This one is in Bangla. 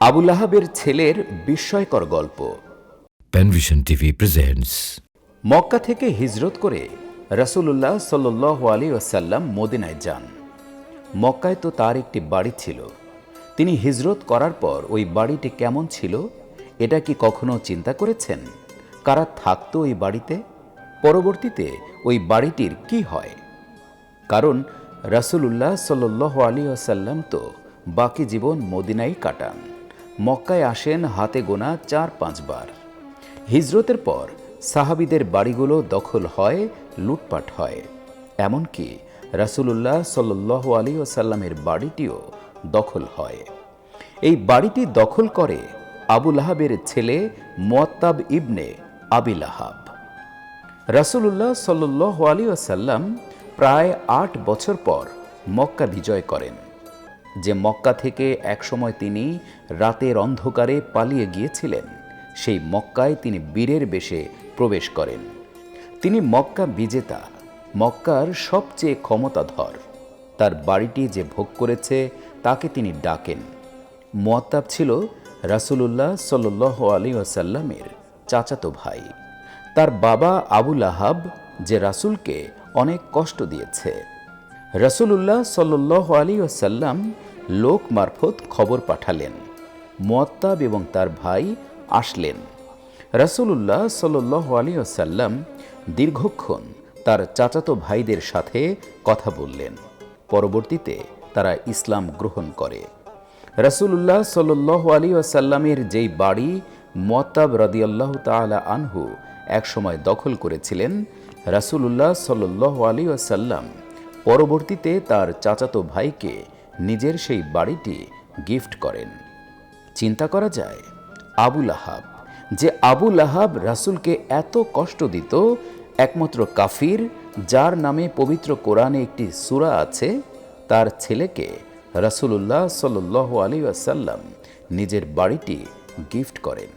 আবুল আহাবের ছেলের বিস্ময়কর গল্প। Penvision TV presents মক্কা থেকে হিজরত করে রাসূলুল্লাহ সাল্লাহ আলী ওসাল্লাম মদিনায় যান। মক্কায় তো তার একটি বাড়ি ছিল। তিনি হিজরত করার পর ওই বাড়িটি কেমন ছিল এটা কি কখনো চিন্তা করেছেন? কারা থাকতো ওই বাড়িতে? পরবর্তীতে ওই বাড়িটির কি হয়? কারণ রাসূলুল্লাহ সাল্লাহ আলী আসাল্লাম তো বাকি জীবন মদিনাই কাটান। মক্কায় আসেন হাতে গোনা চার পাঁচবার। হিজরতের পর সাহাবিদের বাড়িগুলো দখল হয়, লুটপাট হয়। এমনকি রাসূলুল্লাহ সাল্লাহ আলী আসাল্লামের বাড়িটিও দখল হয়। এই বাড়িটি দখল করে আবুল আহাবের ছেলে মোয়াত্তাব ইবনে আবিল আহাব রাসূলুল্লাহ সাল্লাহ আলী আসাল্লাম প্রায় আট বছর পর মক্কা বিজয় করেন। যে মক্কা থেকে একসময় তিনি রাতের অন্ধকারে পালিয়ে গিয়েছিলেন, সেই মক্কায় তিনি বীরের বেশে প্রবেশ করেন। তিনি মক্কা বিজেতা, মক্কার সবচেয়ে ক্ষমতাধর। তার বাড়িটি যে ভোগ করেছে, তাকে তিনি ডাকেন। মোয়াত্তাব ছিল রাসূলুল্লাহ সাল্লাহ আলী আসাল্লামের চাচাতো ভাই। তার বাবা আবুল আহাব যে রাসূলকে অনেক কষ্ট দিয়েছে। রাসূলুল্লাহ সাল্লাহ আলী আসাল্লাম লোক মারফত খবর পাঠালেন। মোয়াত্তাব এবং তার ভাই আসলেন। রাসূলুল্লাহ সাল্লাহ আলী আসাল্লাম দীর্ঘক্ষণ তার চাচাতো ভাইদের সাথে কথা বললেন। পরবর্তীতে তারা ইসলাম গ্রহণ করে। রাসূলুল্লাহ সাল্লাহ আলী আসাল্লামের যেই বাড়ি মোয়াত্তাব রদিয়াল্লাহ তালা আনহু একসময় দখল করেছিলেন, রাসূলুল্লাহ সাল্লাহ আলী আসাল্লাম পরবর্তীতে তার চাচাতো ভাইকে নিজের সেই বাড়িটি গিফট করেন। চিন্তা করা যায় আবুল আহাব যে আবুল আহাব রাসূলকে এত কষ্ট দিত, একমাত্র কাফির, যার নামে পবিত্র কোরআনে একটি সূরা আছে, তার ছেলেকে রাসূলুল্লাহ সাল্লাল্লাহু আলাইহি ওয়াসাল্লাম নিজের বাড়িটি গিফট করেন।